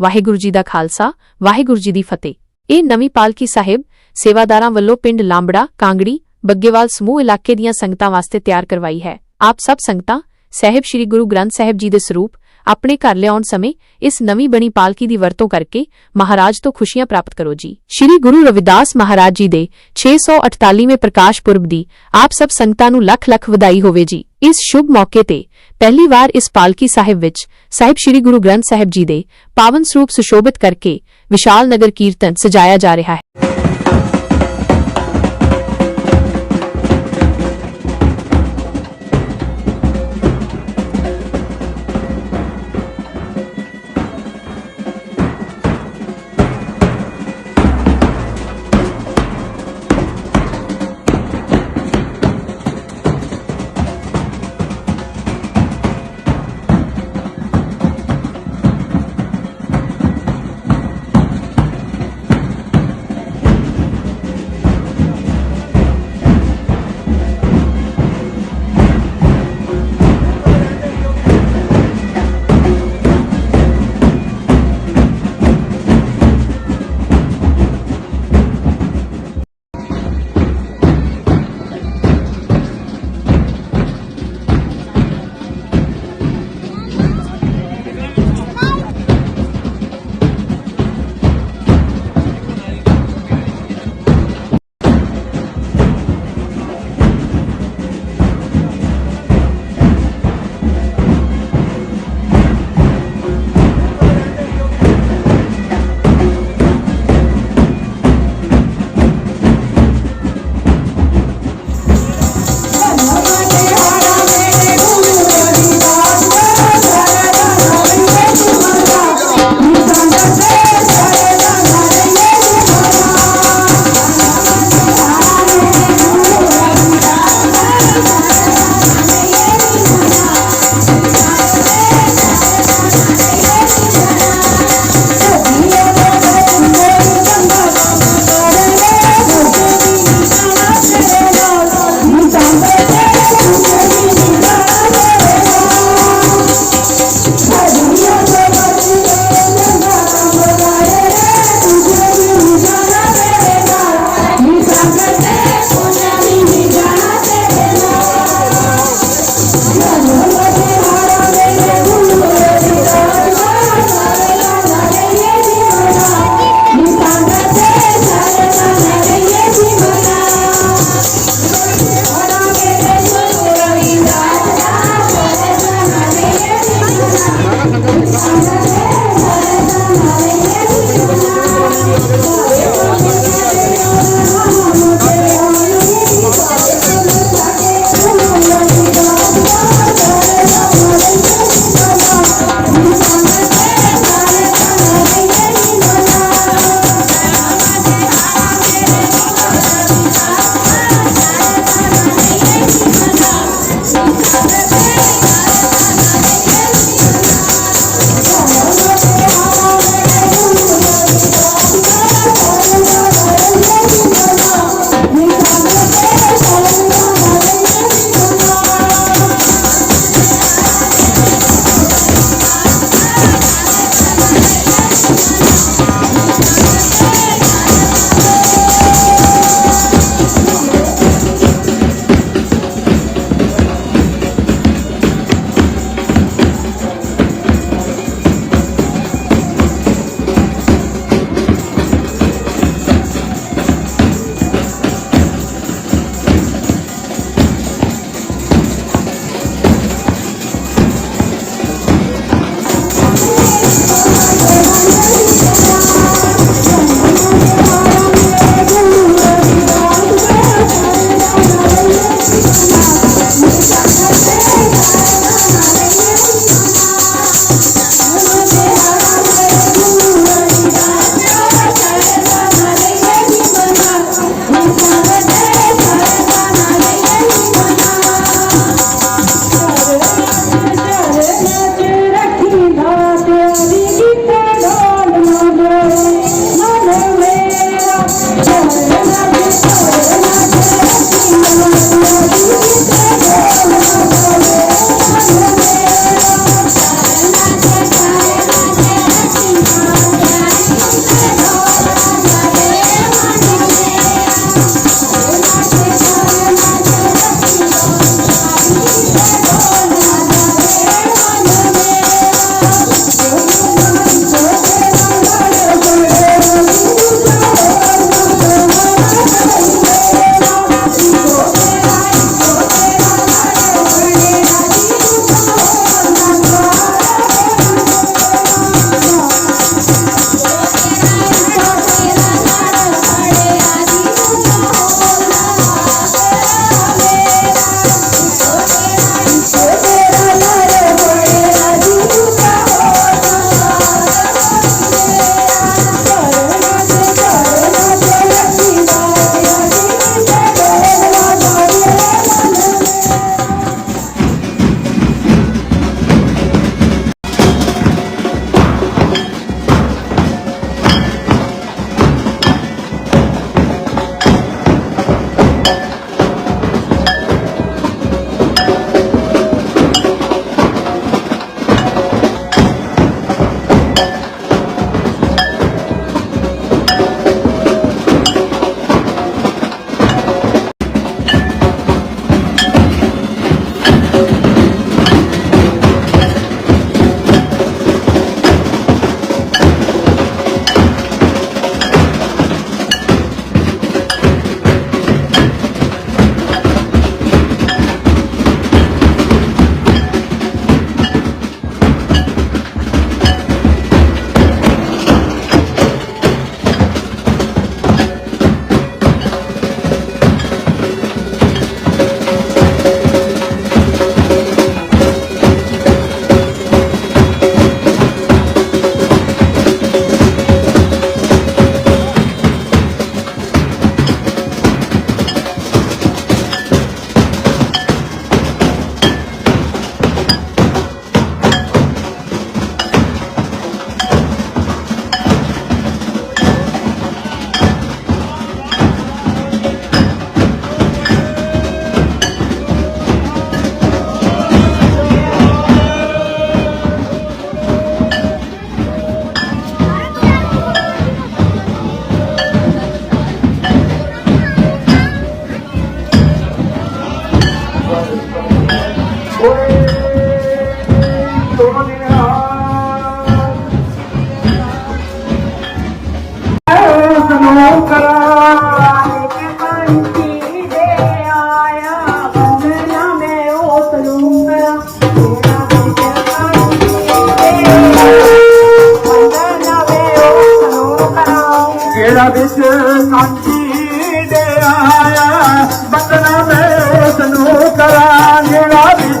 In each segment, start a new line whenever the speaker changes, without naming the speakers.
ਵਾਹਿਗੁਰੂ ਜੀ ਦਾ ਖਾਲਸਾ, ਵਾਹਿਗੁਰੂ ਜੀ ਦੀ ਫਤਿਹ। ਇਹ ਨਵੀਂ ਪਾਲਕੀ ਸਾਹਿਬ ਸੇਵਾਦਾਰਾਂ ਵੱਲੋਂ ਪਿੰਡ ਲਾਂਬੜਾ, ਕਾਂਗੜੀ, ਬੱਗੇਵਾਲ ਸਮੂਹ ਇਲਾਕੇ ਦੀਆਂ ਸੰਗਤਾਂ ਵਾਸਤੇ ਤਿਆਰ ਕਰਵਾਈ ਹੈ। ਆਪ ਸਭ ਸੰਗਤਾਂ, ਸਾਹਿਬ ਸ੍ਰੀ ਗੁਰੂ ਗ੍ਰੰਥ ਸਾਹਿਬ ਜੀ ਦੇ ਸਰੂਪ ਆਪਣੇ ਘਰ ਲਿਆਉਣ ਸਮੇਂ ਇਸ ਨਵੀਂ ਬਣੀ ਪਾਲਕੀ ਦੀ ਵਰਤੋਂ ਕਰਕੇ ਮਹਾਰਾਜ ਤੋਂ ਖੁਸ਼ੀਆਂ ਪ੍ਰਾਪਤ ਕਰੋ ਜੀ। ਸ੍ਰੀ ਗੁਰੂ ਰਵਿਦਾਸ ਮਹਾਰਾਜ ਜੀ ਦੇ 648ਵੇਂ ਪ੍ਰਕਾਸ਼ ਪੁਰਬ ਦੀ ਆਪ ਸਭ ਸੰਗਤਾਂ ਨੂੰ ਲੱਖ ਲੱਖ ਵਧਾਈ ਹੋਵੇ ਜੀ। ਇਸ ਸ਼ੁਭ ਮੌਕੇ ਤੇ ਪਹਿਲੀ ਵਾਰ ਇਸ ਪਾਲਕੀ ਸਾਹਿਬ ਵਿੱਚ ਸਾਹਿਬ ਸ੍ਰੀ ਗੁਰੂ ਗ੍ਰੰਥ ਸਾਹਿਬ ਜੀ ਦੇ ਪਾਵਨ ਸਰੂਪ ਸੁਸ਼ੋਭਿਤ ਕਰਕੇ ਵਿਸ਼ਾਲ ਨਗਰ ਕੀਰਤਨ ਸਜਾਇਆ ਜਾ ਰਿਹਾ ਹੈ।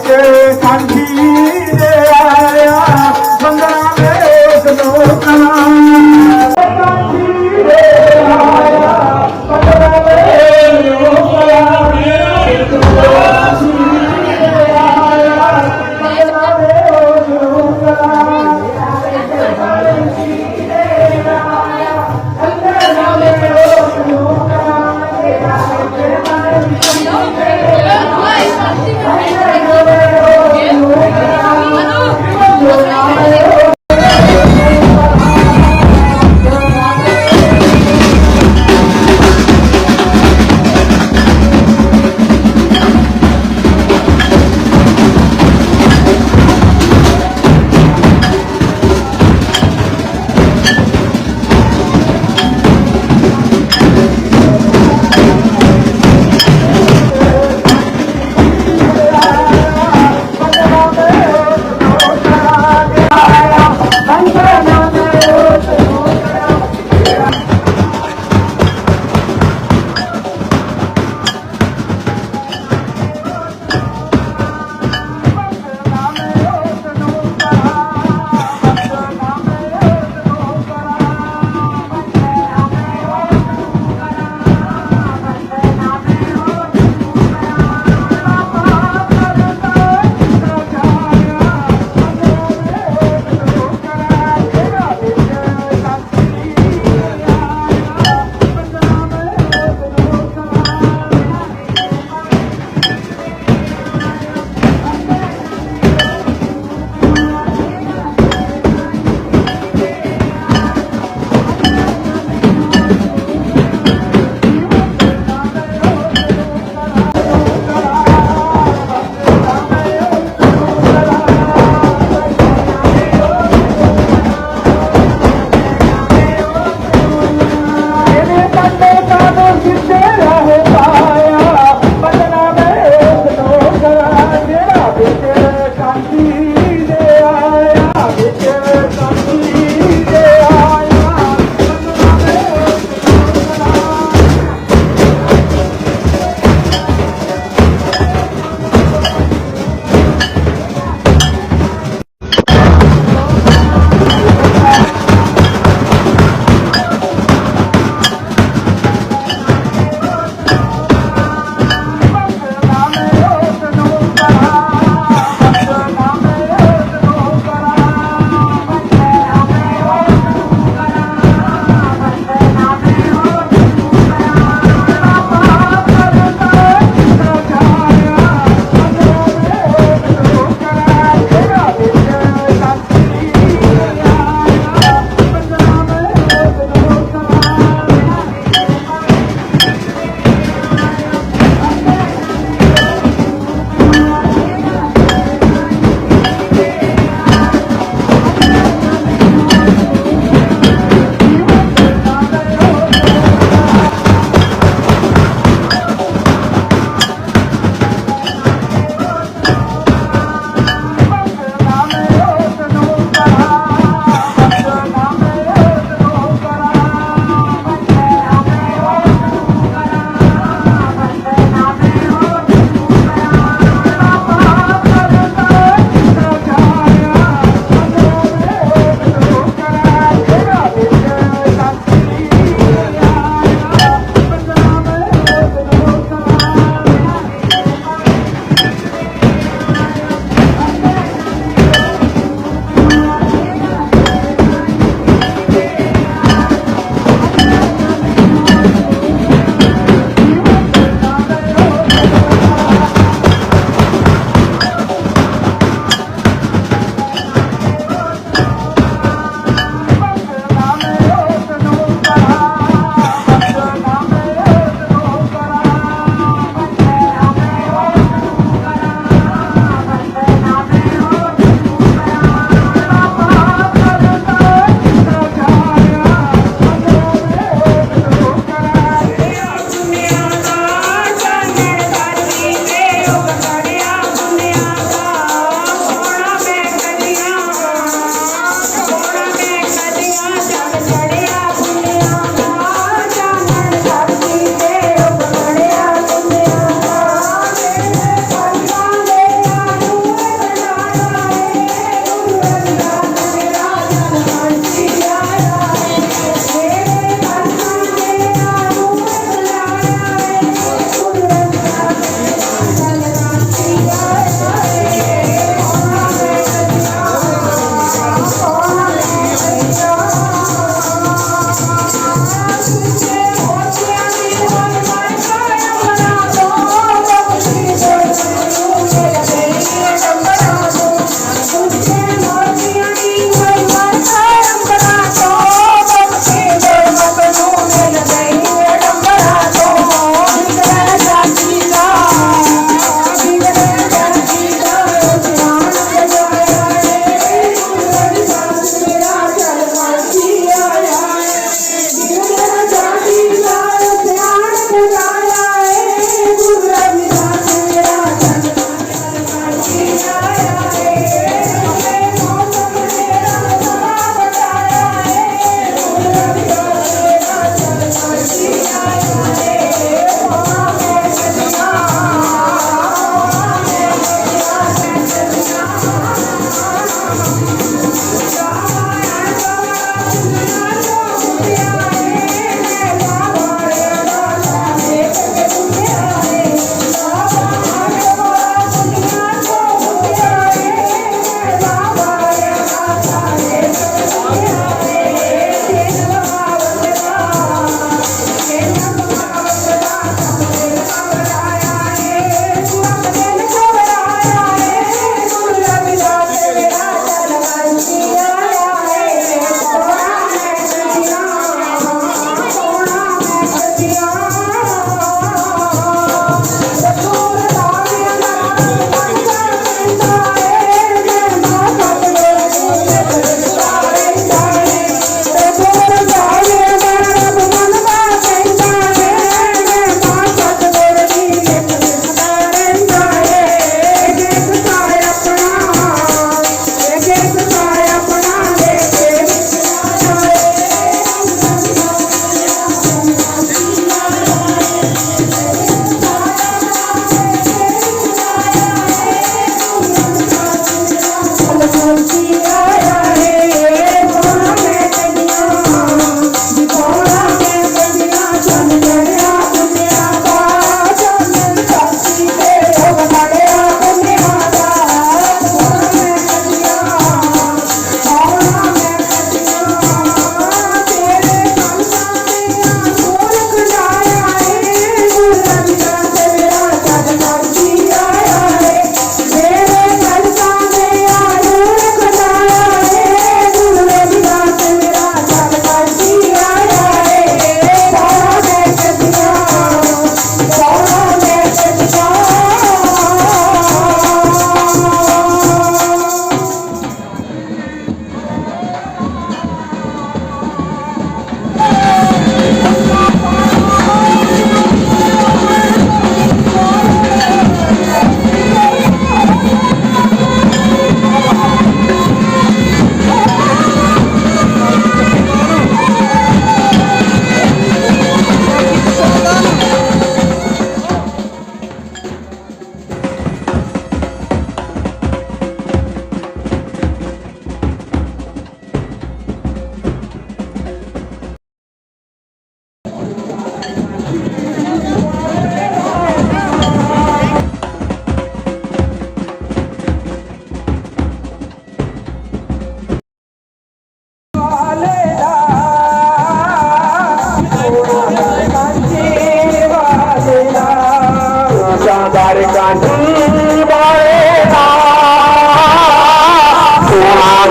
Thank you.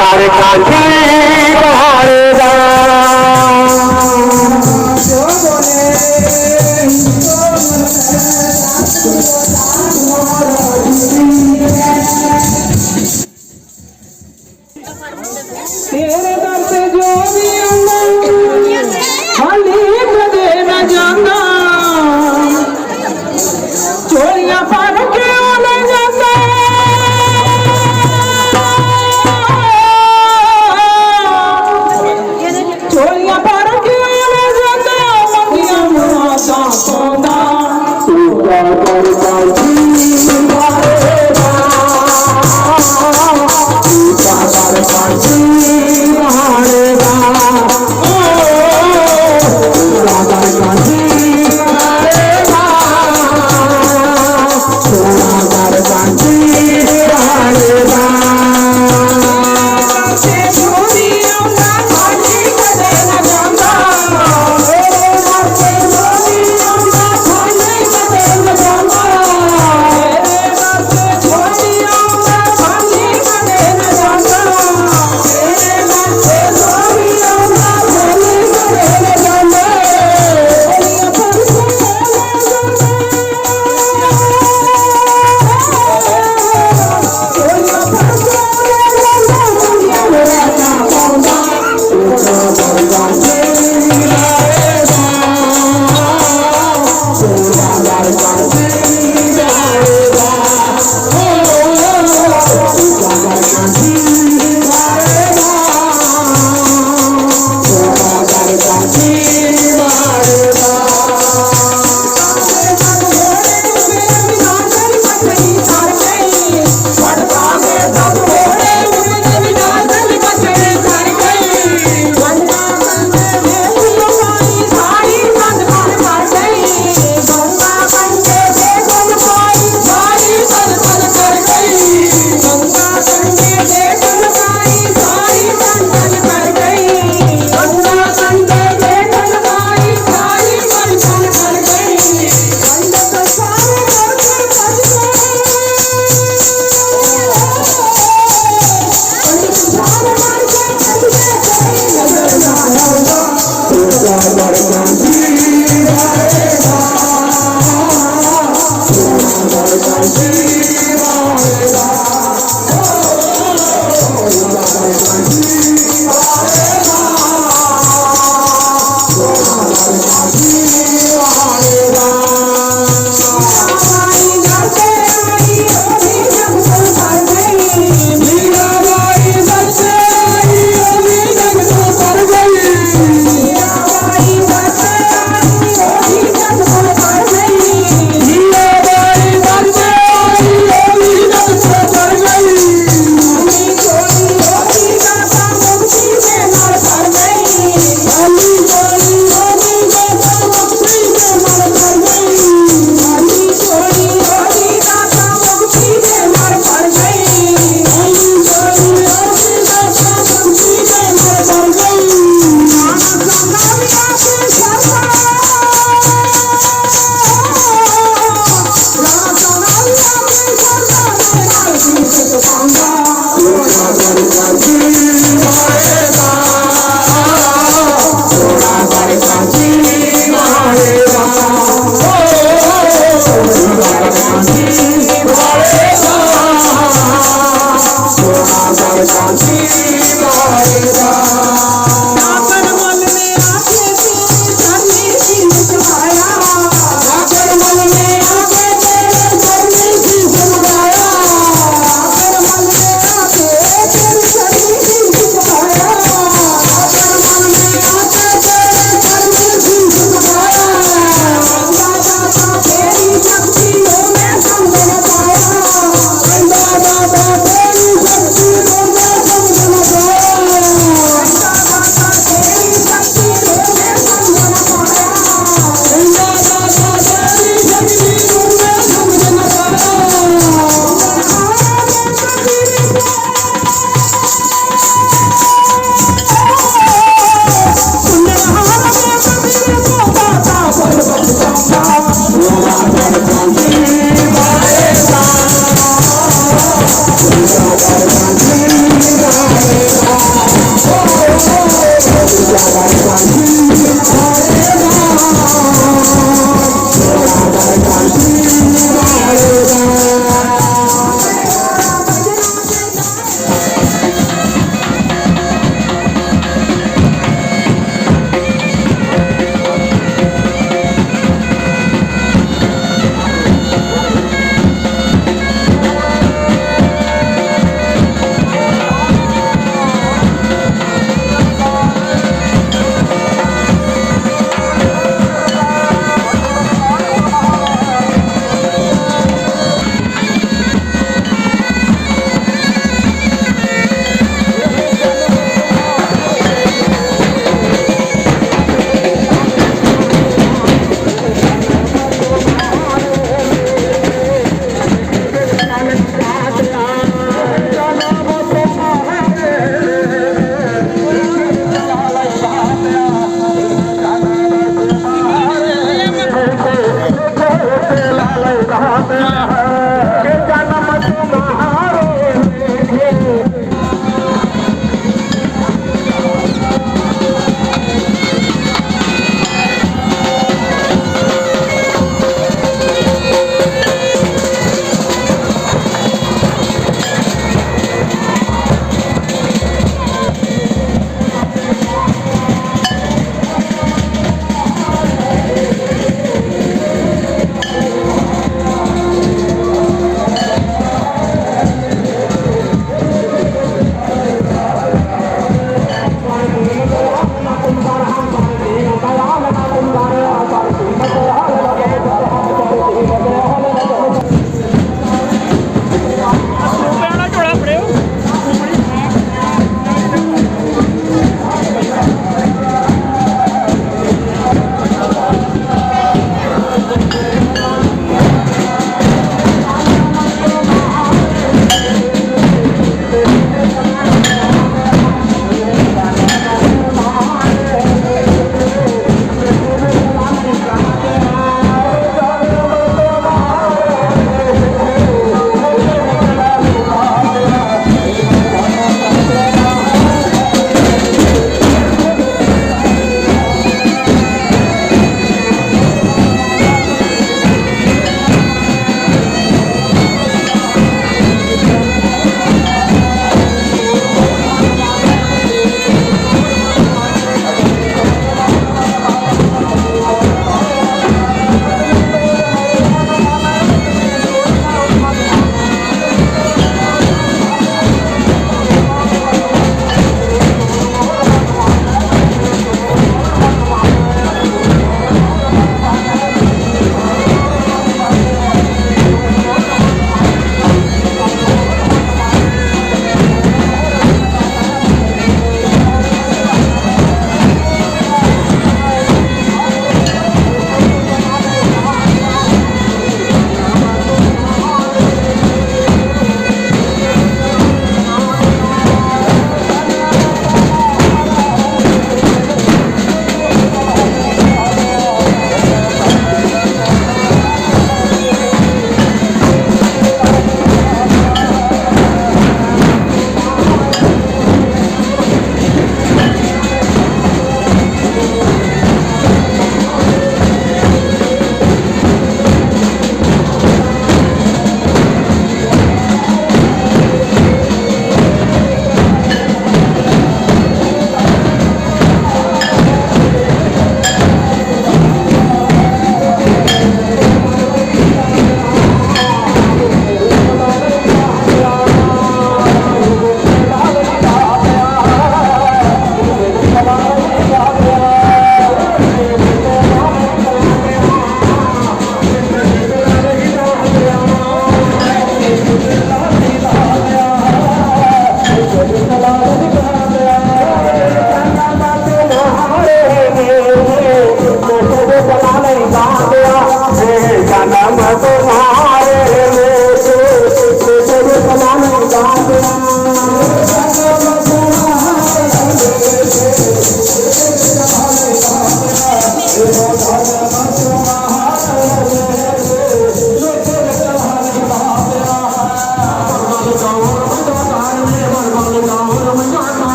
ਚਾਦਰ ਕਾਂਠੀ ਵਾਲੇ ਦਾ